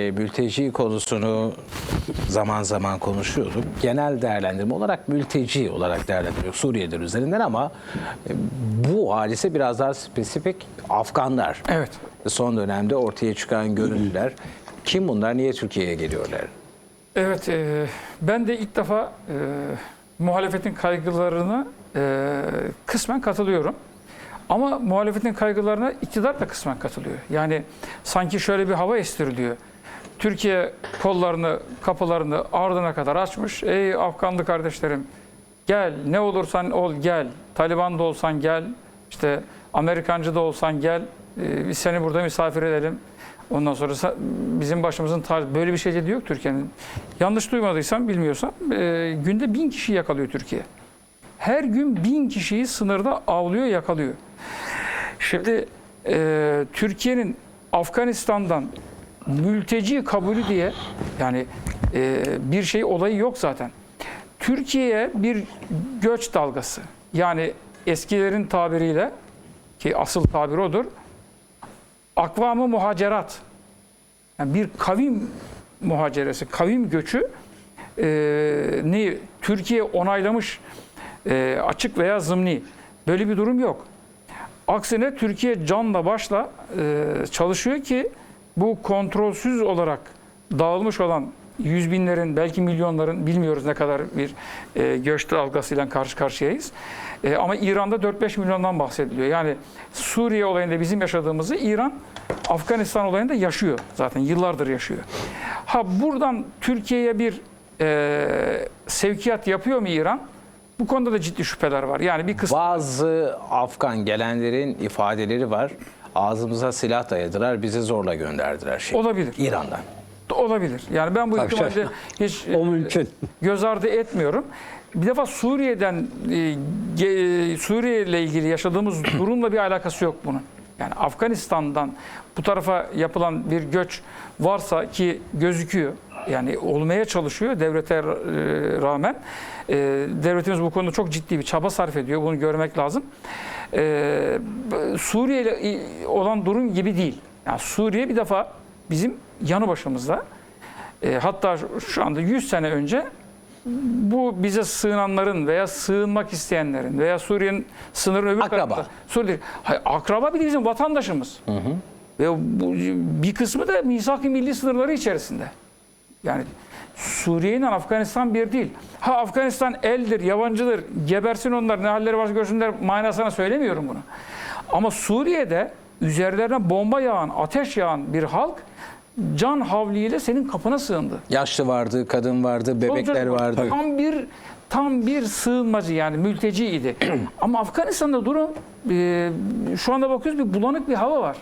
E, Mülteci konusunu zaman zaman konuşuyorduk. Genel değerlendirme olarak mülteci olarak değerlendiriyor Suriye'ler üzerinden ama e, bu hadise biraz daha spesifik Afganlar. Evet. Son dönemde ortaya çıkan görüntüler. Kim bunlar? Niye Türkiye'ye geliyorlar? Evet, e, ben de ilk defa e, muhalefetin kaygılarına e, kısmen katılıyorum. Ama muhalefetin kaygılarına iktidar da kısmen katılıyor. Yani sanki şöyle bir hava estiriliyor. Türkiye kollarını, kapılarını ardına kadar açmış. Ey Afganlı kardeşlerim gel, ne olursan ol gel. Taliban da olsan gel, işte Amerikancı da olsan gel. E, biz seni burada misafir edelim. Ondan sonra bizim başımızın tarzı böyle bir şey de yok Türkiye'nin. Yanlış duymadıysam bilmiyorsam e, günde bin kişi yakalıyor Türkiye. Her gün bin kişiyi sınırda avlıyor yakalıyor. Şimdi e, Türkiye'nin Afganistan'dan mülteci kabulü diye yani e, bir şey olayı yok zaten. Türkiye'ye bir göç dalgası yani eskilerin tabiriyle ki asıl tabir odur akvamı muhacerat yani bir kavim muhaceresi, kavim göçü e, ni Türkiye onaylamış e, açık veya zımni. Böyle bir durum yok. Aksine Türkiye canla başla e, çalışıyor ki bu kontrolsüz olarak dağılmış olan yüz binlerin belki milyonların bilmiyoruz ne kadar bir e, göç dalgasıyla karşı karşıyayız. E, ama İran'da 4-5 milyondan bahsediliyor. Yani Suriye olayında bizim yaşadığımızı İran Afganistan olayında yaşıyor zaten yıllardır yaşıyor. Ha buradan Türkiye'ye bir e, sevkiyat yapıyor mu İran? Bu konuda da ciddi şüpheler var. Yani bir kısmı Bazı Afgan gelenlerin ifadeleri var. Ağzımıza silah dayadılar, bizi zorla gönderdiler. Şey. Olabilir. İran'dan. olabilir. Yani ben bu Tabii, ihtimalde hiç O mümkün. göz ardı etmiyorum. Bir defa Suriye'den e, Suriye ile ilgili yaşadığımız durumla bir alakası yok bunun. Yani Afganistan'dan bu tarafa yapılan bir göç varsa ki gözüküyor. Yani olmaya çalışıyor devlete e, rağmen. E, devletimiz bu konuda çok ciddi bir çaba sarf ediyor. Bunu görmek lazım. E, Suriye ile olan durum gibi değil. Yani Suriye bir defa bizim yanı başımızda. Hatta şu anda 100 sene önce bu bize sığınanların veya sığınmak isteyenlerin veya Suriye'nin sınırın öbür Akraba. tarafında. Suriye, hayır, akraba bir de bizim vatandaşımız. Ve bu, bir kısmı da misak-ı milli sınırları içerisinde. Yani Suriye ile Afganistan bir değil. Ha Afganistan eldir, yabancıdır, gebersin onlar, ne halleri varsa görsünler manasına söylemiyorum bunu. Ama Suriye'de üzerlerine bomba yağan, ateş yağan bir halk can havliyle senin kapına sığındı. Yaşlı vardı, kadın vardı, bebekler vardı. Tam bir tam bir sığınmacı yani mülteci idi. Ama Afganistan'da durum e, şu anda bakıyoruz bir bulanık bir hava var.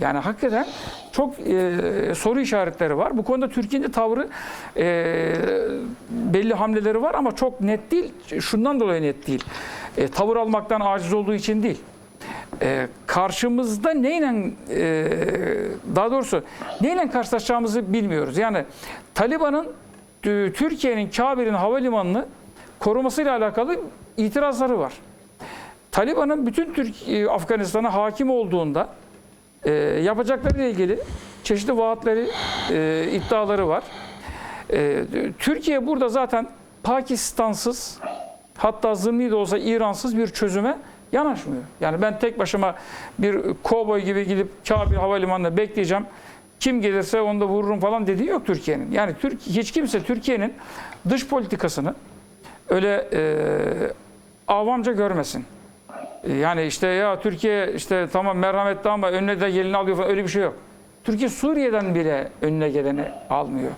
Yani hakikaten çok e, soru işaretleri var. Bu konuda Türkiye'nin de tavrı e, belli hamleleri var ama çok net değil. Şundan dolayı net değil. E, tavır almaktan aciz olduğu için değil. E, karşımızda neyle e, daha doğrusu neyle karşılaşacağımızı bilmiyoruz. Yani Taliban'ın e, Türkiye'nin Kabil'in havalimanını korumasıyla alakalı itirazları var. Taliban'ın bütün Türkiye Afganistan'a hakim olduğunda e, yapacaklarıyla ilgili çeşitli vaatleri, e, iddiaları var. E, Türkiye burada zaten Pakistansız hatta zımni de olsa İransız bir çözüme yanaşmıyor. Yani ben tek başıma bir kovboy gibi gidip Kabil Havalimanı'nda bekleyeceğim. Kim gelirse onu da vururum falan dediği yok Türkiye'nin. Yani Türk, hiç kimse Türkiye'nin dış politikasını öyle e, avamca görmesin. E, Yani işte ya Türkiye işte tamam merhametli ama önüne de gelini alıyor falan öyle bir şey yok. Türkiye Suriye'den bile önüne geleni almıyor.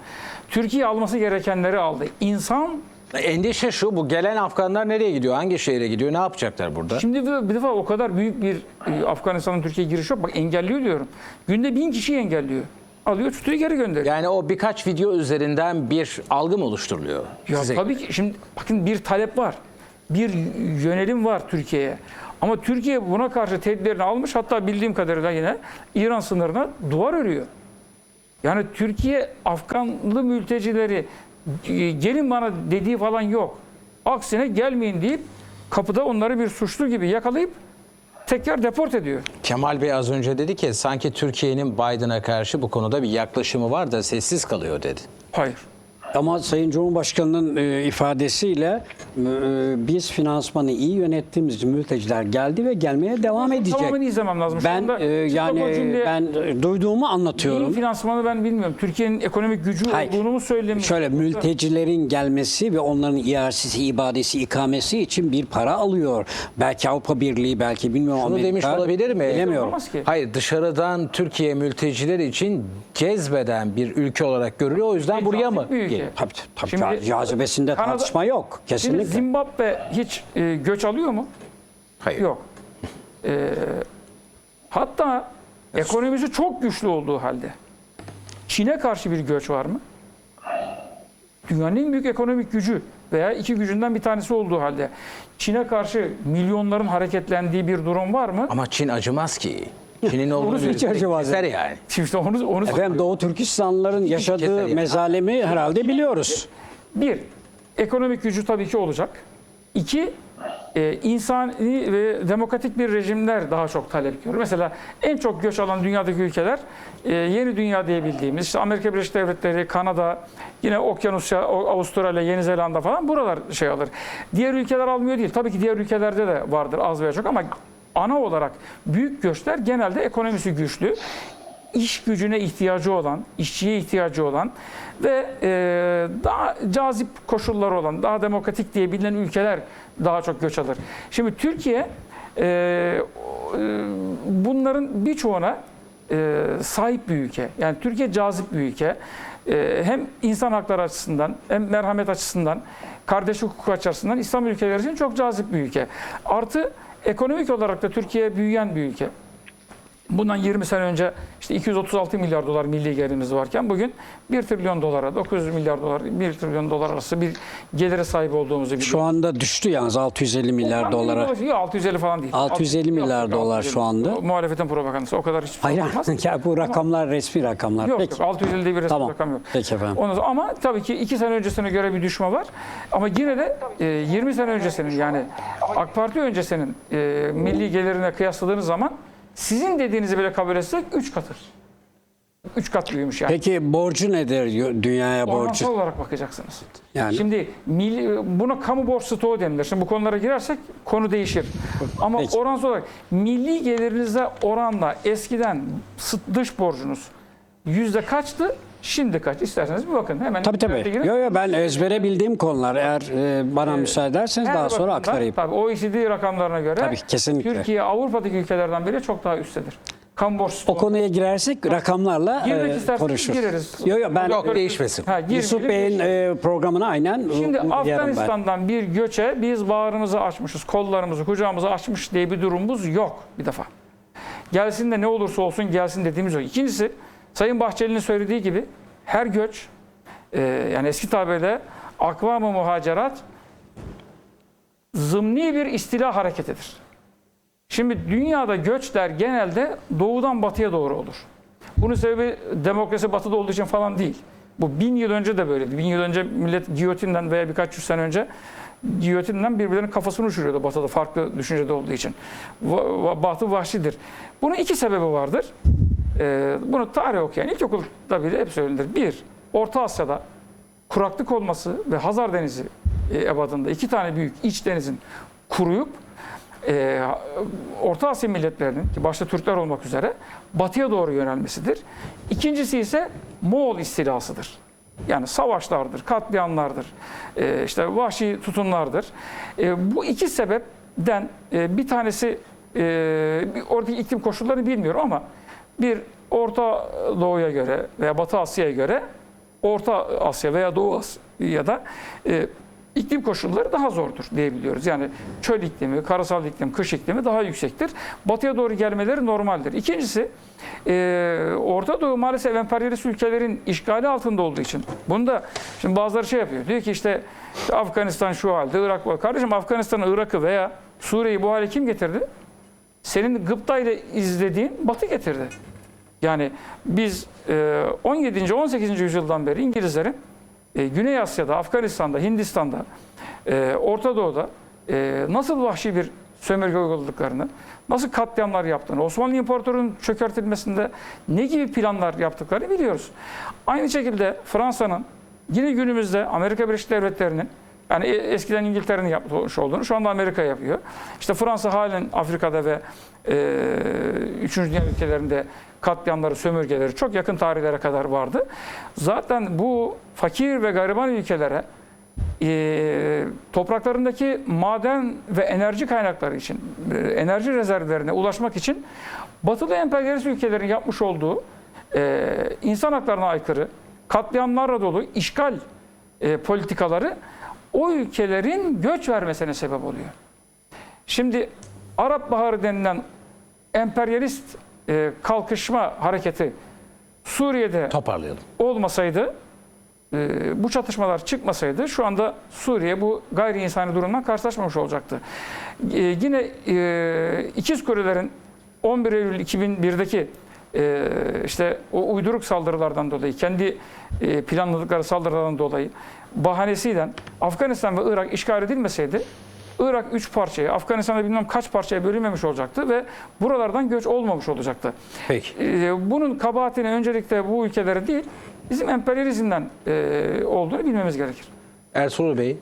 Türkiye alması gerekenleri aldı. İnsan Endişe şu, bu gelen Afganlar nereye gidiyor? Hangi şehre gidiyor? Ne yapacaklar burada? Şimdi bir, bir defa o kadar büyük bir e, Afganistan'ın Türkiye girişi yok. Bak engelliyor diyorum. Günde bin kişiyi engelliyor. Alıyor tutuyor geri gönderiyor. Yani o birkaç video üzerinden bir algı mı oluşturuluyor? Ya size tabii ki şimdi bakın bir talep var. Bir yönelim var Türkiye'ye. Ama Türkiye buna karşı tedbirini almış. Hatta bildiğim kadarıyla yine İran sınırına duvar örüyor. Yani Türkiye Afganlı mültecileri gelin bana dediği falan yok. Aksine gelmeyin deyip kapıda onları bir suçlu gibi yakalayıp tekrar deport ediyor. Kemal Bey az önce dedi ki sanki Türkiye'nin Biden'a karşı bu konuda bir yaklaşımı var da sessiz kalıyor dedi. Hayır. Ama Sayın Cumhurbaşkanı'nın e, ifadesiyle biz finansmanı iyi yönettiğimiz için mülteciler geldi ve gelmeye devam edecek. Tamamını izlemem lazım. Şu Ben e, yani ben e, duyduğumu Neyin anlatıyorum. finansmanı ben bilmiyorum. Türkiye'nin ekonomik gücü Hayır. olduğunu mu söylemiyor? Şöyle mültecilerin gelmesi ve onların iarsisi, ibadesi, ikamesi için bir para alıyor. Belki Avrupa Birliği, belki bilmiyorum Bunu Amerika. demiş olabilir mi? Bilemiyorum. Hayır dışarıdan Türkiye mülteciler için cezbeden bir ülke olarak görülüyor. O yüzden buraya mı? Bir ülke. Tabii, tabii Şimdi ca- cazibesinde Kanada- tartışma yok. Şimdi Kesinlikle. Zimbabwe hiç e, göç alıyor mu? Hayır. Yok. Ee, hatta ekonomisi çok güçlü olduğu halde Çin'e karşı bir göç var mı? Dünyanın en büyük ekonomik gücü veya iki gücünden bir tanesi olduğu halde Çin'e karşı milyonların hareketlendiği bir durum var mı? Ama Çin acımaz ki. Çin'in olduğu Onu hiç acımaz. keser yani. İşte onu, onu Efendim Doğu Türkistanlıların yaşadığı keser mezalemi herhalde biliyoruz. Bir, ekonomik gücü tabii ki olacak. İki, e, insani ve demokratik bir rejimler daha çok talep görüyor. Mesela en çok göç alan dünyadaki ülkeler e, yeni dünya diye bildiğimiz işte Amerika Birleşik Devletleri, Kanada, yine Okyanusya, Avustralya, Yeni Zelanda falan buralar şey alır. Diğer ülkeler almıyor değil. Tabii ki diğer ülkelerde de vardır az veya çok ama ana olarak büyük göçler genelde ekonomisi güçlü iş gücüne ihtiyacı olan, işçiye ihtiyacı olan ve e, daha cazip koşulları olan, daha demokratik diye bilinen ülkeler daha çok göç alır. Şimdi Türkiye e, e, bunların birçoğuna e, sahip bir ülke. Yani Türkiye cazip bir ülke. E, hem insan hakları açısından hem merhamet açısından, kardeşlik hukuku açısından İslam ülkeleri için çok cazip bir ülke. Artı ekonomik olarak da Türkiye büyüyen bir ülke. Bundan 20 sene önce işte 236 milyar dolar milli gelirimiz varken bugün 1 trilyon dolara, 900 milyar dolar, 1 trilyon dolar arası bir gelire sahip olduğumuzu biliyoruz. Şu anda düştü yalnız 650 milyar dolara. Yok 650 falan değil. 650 Yok, milyar yok, dolar 650. şu anda. O Muhalefetin propagandası o kadar hiç Hayır, olmaz. ya bu rakamlar resmi rakamlar. Yok Peki. yok 650 diye bir resmi Tamam. rakam yok. Peki efendim. Ondan sonra, ama tabii ki 2 sene öncesine göre bir düşme var. Ama yine de e, 20 sene öncesinin yani AK Parti öncesinin e, milli gelirine kıyasladığınız zaman sizin dediğinizi bile kabul etsek 3 katı. 3 kat büyümüş yani. Peki borcu nedir dünyaya borcu? Oransal olarak bakacaksınız. Yani Şimdi buna kamu borç stoğu denilir. Şimdi bu konulara girersek konu değişir. Ama Peki. oransal olarak milli gelirinize oranla eskiden dış borcunuz yüzde kaçtı? Şimdi kaç? İsterseniz bir bakın. Hemen tabii tabii. girin. Yo yo ben ezbere bildiğim konular. Eğer e, bana müsaade ederseniz Her daha sonra aktarayım. Tabii OECD rakamlarına göre Tabii, kesinlikle. Türkiye Avrupa'daki ülkelerden biri çok daha üsttedir. Kamu borç O konuya girersek rakamlarla Girmek e, konuşuruz. gireriz. Yo yo ben Yok değişmesin. Ha, Yusuf. Bey'in e, programına aynen Şimdi uyarım ben. Afganistan'dan bir göçe biz bağrımızı açmışız, kollarımızı, kucağımızı açmış diye bir durumumuz yok bir defa. Gelsin de ne olursa olsun gelsin dediğimiz yok. İkincisi Sayın Bahçeli'nin söylediği gibi her göç e, yani eski tabirle akvam-ı muhacerat zımni bir istila hareketidir. Şimdi dünyada göçler genelde doğudan batıya doğru olur. Bunun sebebi demokrasi batıda olduğu için falan değil. Bu bin yıl önce de böyleydi. Bin yıl önce millet giyotinden veya birkaç yüz sene önce giyotinden birbirlerinin kafasını uçuruyordu batıda farklı düşüncede olduğu için. Batı vahşidir. Bunun iki sebebi vardır. Ee, bunu tarih okuyan ilkokulda bile hep söylenir. Bir, Orta Asya'da kuraklık olması ve Hazar Denizi e, ebadında iki tane büyük iç denizin kuruyup e, Orta Asya milletlerinin ki başta Türkler olmak üzere batıya doğru yönelmesidir. İkincisi ise Moğol istilasıdır. Yani savaşlardır, katliamlardır, e, işte vahşi tutumlardır. E, bu iki sebepten e, bir tanesi e, oradaki iklim koşullarını bilmiyorum ama bir Orta Doğu'ya göre veya Batı Asya'ya göre Orta Asya veya Doğu Asya'da e, iklim koşulları daha zordur diyebiliyoruz. Yani çöl iklimi, karasal iklim, kış iklimi daha yüksektir. Batıya doğru gelmeleri normaldir. İkincisi e, Orta Doğu maalesef emperyalist ülkelerin işgali altında olduğu için. Bunu da şimdi bazıları şey yapıyor. Diyor ki işte Afganistan şu halde, Irak var. Kardeşim Afganistan'ı, Irak'ı veya Suriye'yi bu hale kim getirdi? Senin gıpta ile izlediğin Batı getirdi. Yani biz e, 17. 18. yüzyıldan beri İngilizlerin e, Güney Asya'da, Afganistan'da, Hindistan'da, e, Orta Doğu'da e, nasıl vahşi bir sömürge uyguladıklarını, nasıl katliamlar yaptığını, Osmanlı İmparatorluğu'nun çökertilmesinde ne gibi planlar yaptıklarını biliyoruz. Aynı şekilde Fransa'nın yine günümüzde Amerika Birleşik Devletleri'nin yani e- eskiden İngiltere'nin yapmış olduğunu şu anda Amerika yapıyor. İşte Fransa halen Afrika'da ve e, üçüncü dünya ülkelerinde katliamları, sömürgeleri çok yakın tarihlere kadar vardı. Zaten bu fakir ve gariban ülkelere e, topraklarındaki maden ve enerji kaynakları için, e, enerji rezervlerine ulaşmak için batılı emperyalist ülkelerin yapmış olduğu e, insan haklarına aykırı, katliamlarla dolu işgal e, politikaları o ülkelerin göç vermesine sebep oluyor. Şimdi Arap Baharı denilen emperyalist e, kalkışma hareketi Suriye'de Toparlayalım. olmasaydı, e, bu çatışmalar çıkmasaydı şu anda Suriye bu gayri insani durumdan karşılaşmamış olacaktı. E, yine e, İkiz Korelilerin 11 Eylül 2001'deki e, işte o uyduruk saldırılardan dolayı, kendi e, planladıkları saldırılardan dolayı bahanesiyle Afganistan ve Irak işgal edilmeseydi Irak 3 parçaya, Afganistan'da bilmem kaç parçaya bölünmemiş olacaktı ve buralardan göç olmamış olacaktı. Peki. Ee, bunun kabahatini öncelikle bu ülkelere değil, bizim emperyalizmden e, olduğunu bilmemiz gerekir. Ertuğrul Bey,